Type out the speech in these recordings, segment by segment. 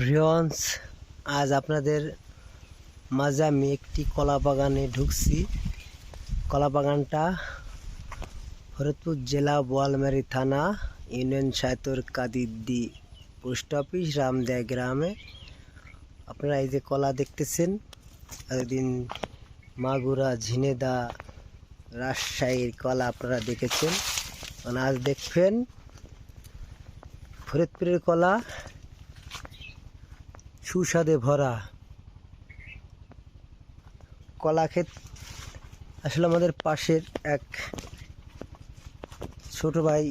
ভ্রিয়ন্স আজ আপনাদের মাঝে আমি একটি কলা বাগানে ঢুকছি। কলা বাগানটা ফরিদপুর জেলা বোয়ালমারি থানা, ইউনিয়ন সায়তর কাদিদ্দি পোস্ট অফিস রামদেয়া গ্রামে। আপনারা এই যে কলা দেখতেছেন, এতদিন মাগুরা, ঝিনেদা, রাজশাহীর কলা আপনারা দেখেছেন। মানে আজ দেখবেন ফরিদপুরের কলা সুস্বাদে ভরা। কলা ক্ষেত আসলে আমাদের পাশের এক ছোট ভাই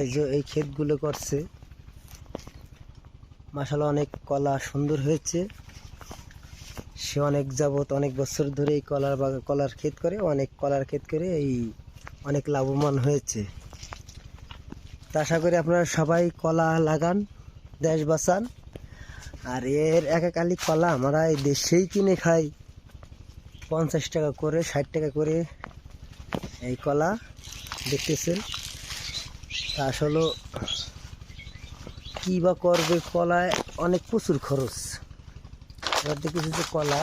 এই যে এই ক্ষেতগুলো করছে। মাসালা অনেক কলা সুন্দর হয়েছে। সে অনেক যাবত অনেক বছর ধরে এই কলার বাগা, কলার ক্ষেত করে, অনেক কলার ক্ষেত করে এই অনেক লাভবান হয়েছে। তা আশা করি আপনারা সবাই কলা লাগান, দেশ বাঁচান। আর এর এক এক আলি কলা আমরা এই দেশেই কিনে খাই। পঞ্চাশ টাকা করে, ষাট টাকা করে এই কলা দেখতেছেন। তা আসলে কী বা করবে কলায় অনেক প্রচুর খরচ। এবার দেখেছি যে কলা,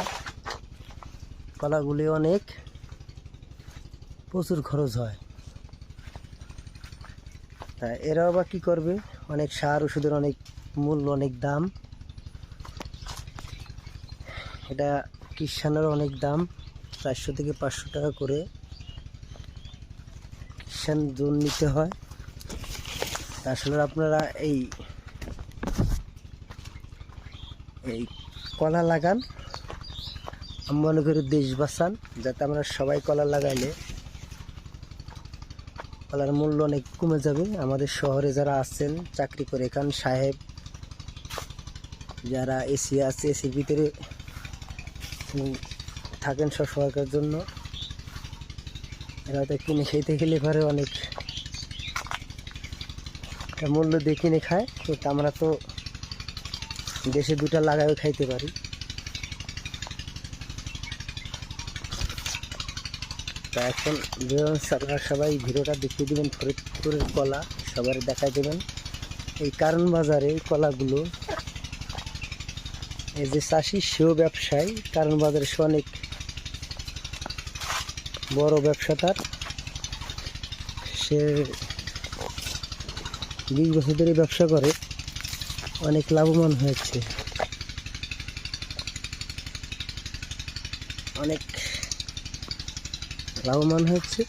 কলাগুলি অনেক প্রচুর খরচ হয়। তা এরাও বা কী করবে? অনেক সার, ওষুধের অনেক মূল্য, অনেক দাম। এটা কিষানের অনেক দাম, চারশো থেকে পাঁচশো টাকা করে। কিষান জোন নিতে হয়। আসলে আপনারা এই এই কলা লাগান। আমি মনে করি দেশ বাঁচান, যাতে আমরা সবাই কলা লাগাইলে কলার মূল্য অনেক কমে যাবে। আমাদের শহরে যারা আছেন, চাকরি করে খান সাহেব যারা এসি আছে, এসির ভিতরে উম, থাকেন সব সরকার জন্য। এরা তো কিনে খেতে গেলে পরে অনেক মূল্য দিয়ে কিনে খায়। কিন্তু আমরা তো দেশে দুটা লাগাইও খাইতে পারি। তা এখন আপনারা সবাই ভিডিওটা দেখিয়ে দেবেন ফরিদপুরের কলা সবার দেখাই দেবেন। এই কারণ বাজারে কলাগুলো এই যে চাষি, সেও ব্যবসায়ী, কারণ বাজারে সে অনেক বড় ব্যবসা তার সে বিশ বছর ধরে ব্যবসা করে, অনেক লাভবান হয়েছে। অনেক লাভবান হয়েছে।